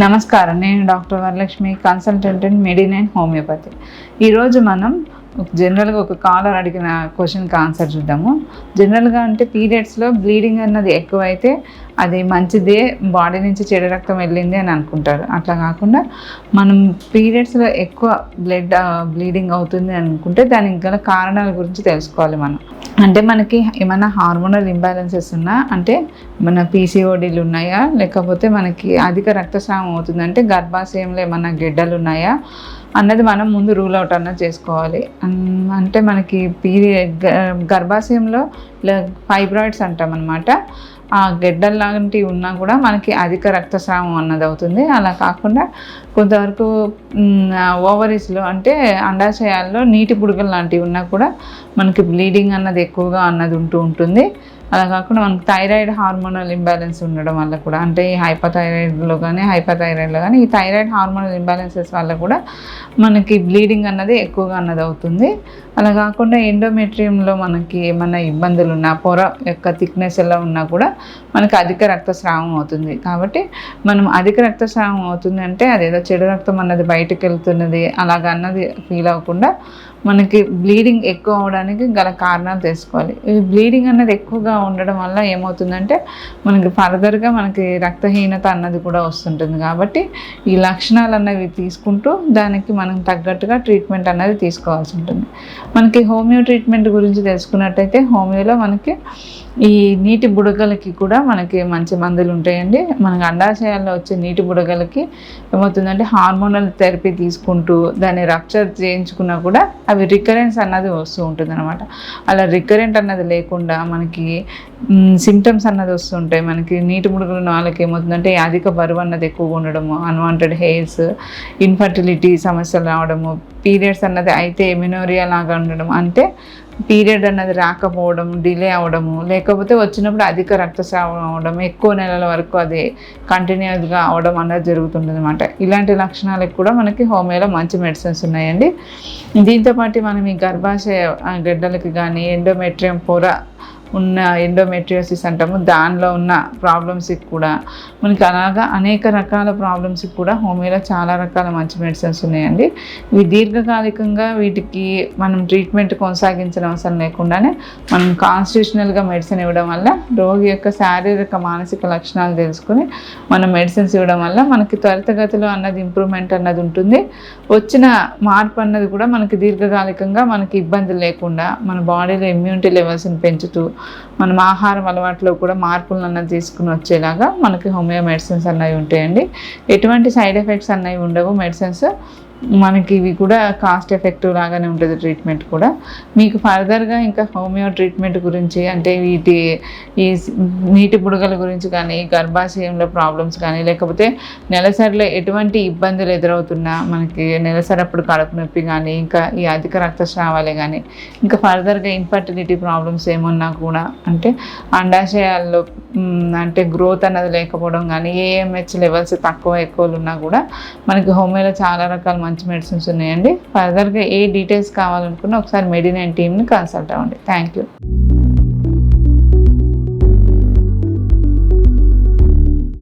నమస్కారం. నేను doctor Varalakshmi consultant in Medin and homeopathy ఈరోజు మనం జనరల్గా ఒక కాలర్ అడిగిన క్వశ్చన్కి ఆన్సర్ చూద్దాము. జనరల్గా అంటే పీరియడ్స్లో బ్లీడింగ్ అన్నది ఎక్కువైతే అది మంచిదే బాడీ నుంచి చెడు రక్తం వెళ్ళింది అని అనుకుంటారు. అట్లా కాకుండా మనం పీరియడ్స్లో ఎక్కువ బ్లడ్ బ్లీడింగ్ అవుతుంది అనుకుంటే దానికి గల కారణాల గురించి తెలుసుకోవాలి మనం. అంటే మనకి ఏమైనా హార్మోనల్ ఇంబ్యాలెన్సెస్ ఉన్నా అంటే మన పీసీఓడీలు ఉన్నాయా? లేకపోతే మనకి అధిక రక్తస్రావం అవుతుందంటే గర్భాశయంలో ఏమైనా గిడ్డలు ఉన్నాయా? అన్నది మనం ముందు రూల్ అవుట్ అన్నది చేసుకోవాలి. అంటే మనకి పీరియడ్ గర్భాశయంలో ఫైబ్రాయిడ్స్ అంటాం అనమాట ఆ గెడ్డలు లాంటివి ఉన్నా కూడా మనకి అధిక రక్తస్రావం అన్నది అవుతుంది అలా కాకుండా కొంతవరకు ఓవరీస్లో అంటే అండాశయాల్లో నీటి బుడగలు లాంటివి ఉన్నా కూడా మనకి బ్లీడింగ్ అన్నది ఎక్కువగా అన్నది ఉంటూ ఉంటుంది. అలా కాకుండా మనకు థైరాయిడ్ హార్మోనల్ ఇంబ్యాలెన్స్ ఉండడం వల్ల కూడా అంటే ఈ హైపథైరాయిడ్లో కానీ హైపథైరాయిడ్లో కానీ ఈ థైరాయిడ్ హార్మోనల్ ఇంబ్యాలెన్సెస్ వల్ల కూడా మనకి బ్లీడింగ్ అన్నది ఎక్కువగా అన్నది అవుతుంది. అలా కాకుండా ఎండోమెట్రియంలో మనకి ఏమైనా ఇబ్బందులు ఉన్నా పొర యొక్క థిక్నెస్ ఎలా ఉన్నా కూడా మనకి అధిక రక్తస్రావం అవుతుంది. కాబట్టి మనం అధిక రక్తస్రావం అవుతుంది అంటే అదేదో చెడు రక్తం అన్నది బయటకు వెళ్తున్నది అలాగ అన్నది ఫీల్ అవ్వకుండా మనకి బ్లీడింగ్ ఎక్కువ అవడానికి గల కారణాలు తెలుసుకోవాలి. ఈ బ్లీడింగ్ అన్నది ఎక్కువగా ఉండడం వల్ల ఏమవుతుందంటే మనకి ఫర్దర్గా మనకి రక్తహీనత అన్నది కూడా వస్తుంటుంది కాబట్టి ఈ లక్షణాలు అన్నవి తీసుకుంటూ దానికి మనం తగ్గట్టుగా ట్రీట్మెంట్ అన్నది తీసుకోవాల్సి ఉంటుంది. మనకి హోమియో ట్రీట్మెంట్ గురించి తెలుసుకున్నట్టయితే హోమియోలో మనకి ఈ నీటి బుడగలకి కూడా మనకి మంచి మందులు ఉంటాయండి. మనకి అండాశయాల్లో వచ్చే నీటి బుడగలకి ఏమవుతుందంటే హార్మోనల్ థెరపీ తీసుకుంటూ దాన్ని రప్చర్ చేయించుకున్నా కూడా అవి రికరెన్స్ అన్నది వస్తూ ఉంటుంది అనమాట అలా రికరెంట్ అన్నది లేకుండా మనకి సిమ్టమ్స్ అన్నది వస్తుంటాయి మనకి. నీటి ముడుగులు ఉన్న వాళ్ళకి ఏమవుతుందంటే అధిక బరువు అన్నది ఎక్కువగా ఉండడము అన్వాంటెడ్ హెయిర్స్ ఇన్ఫర్టిలిటీ సమస్యలు రావడము పీరియడ్స్ అన్నది అయితే ఎమినోరియా లాగా ఉండడం. అంటే పీరియడ్ అన్నది రాకపోవడం డిలే అవ్వడము లేకపోతే వచ్చినప్పుడు అధిక రక్తస్రావం అవ్వడం ఎక్కువ నెలల వరకు అది కంటిన్యూస్గా అవడం అన్నది జరుగుతుంటుంది అనమాట ఇలాంటి లక్షణాలకు కూడా మనకి హోమియోలో మంచి మెడిసిన్స్ ఉన్నాయండి. దీంతోపాటు మనం ఈ గర్భాశయ గడ్డలకి కానీ ఎండోమెట్రియం పొర ఉన్న ఎండోమెట్రియోసిస్ అంటాము దానిలో ఉన్న ప్రాబ్లమ్స్కి కూడా. మనకి అలాగా అనేక రకాల ప్రాబ్లమ్స్కి కూడా హోమియోలో చాలా రకాల మంచి మెడిసిన్స్ ఉన్నాయండి. ఇవి దీర్ఘకాలికంగా వీటికి మనం ట్రీట్మెంట్ కొనసాగించిన అవసరం లేకుండానే మనం కాన్స్టిట్యూషనల్గా మెడిసిన్ ఇవ్వడం వల్ల రోగి యొక్క శారీరక మానసిక లక్షణాలు తెలుసుకుని మనం మెడిసిన్స్ ఇవ్వడం వల్ల మనకి త్వరితగతిలో అన్నది ఇంప్రూవ్మెంట్ అన్నది ఉంటుంది. వచ్చిన మార్పు అన్నది కూడా మనకి దీర్ఘకాలికంగా మనకి ఇబ్బందులు లేకుండా మన బాడీలో ఇమ్యూనిటీ లెవెల్స్ని పెంచుతూ మనం ఆహారం అలవాట్లో కూడా మార్పులను అన్నది తీసుకుని వచ్చేలాగా మనకి హోమియో మెడిసిన్స్ అన్నవి ఉంటాయండి. ఎటువంటి సైడ్ ఎఫెక్ట్స్ అన్నవి ఉండవు. మెడిసిన్స్ మనకి ఇవి కూడా కాస్ట్ ఎఫెక్టివ్ లాగానే ఉంటుంది ట్రీట్మెంట్ కూడా. మీకు ఫర్దర్గా ఇంకా హోమియో ట్రీట్మెంట్ గురించి అంటే వీటి ఈ నీటి బుడగల గురించి కానీ గర్భాశయంలో ప్రాబ్లమ్స్ కానీ లేకపోతే నెలసరిలో ఎటువంటి ఇబ్బందులు ఎదురవుతున్నా మనకి నెలసరప్పుడు కడుపు నొప్పి కానీ ఇంకా ఈ అధిక రక్తస్రావాలే కానీ ఇంకా ఫర్దర్గా ఇన్ఫర్టిలిటీ ప్రాబ్లమ్స్ ఏమున్నా కూడా అంటే అండాశయాల్లో అంటే గ్రోత్ అన్నది లేకపోవడం కానీ ఏఎంహెచ్ లెవెల్స్ తక్కువ ఎక్కువలు ఉన్నా కూడా మనకి హోమియోలో చాలా రకాల మంచి మెడిసిన్స్ ఉన్నాయండి. ఫర్దర్గా ఏ డీటెయిల్స్ కావాలనుకున్నా ఒకసారి మెడినైన్ టీమ్ని కన్సల్ట్ అవ్వండి. Thank you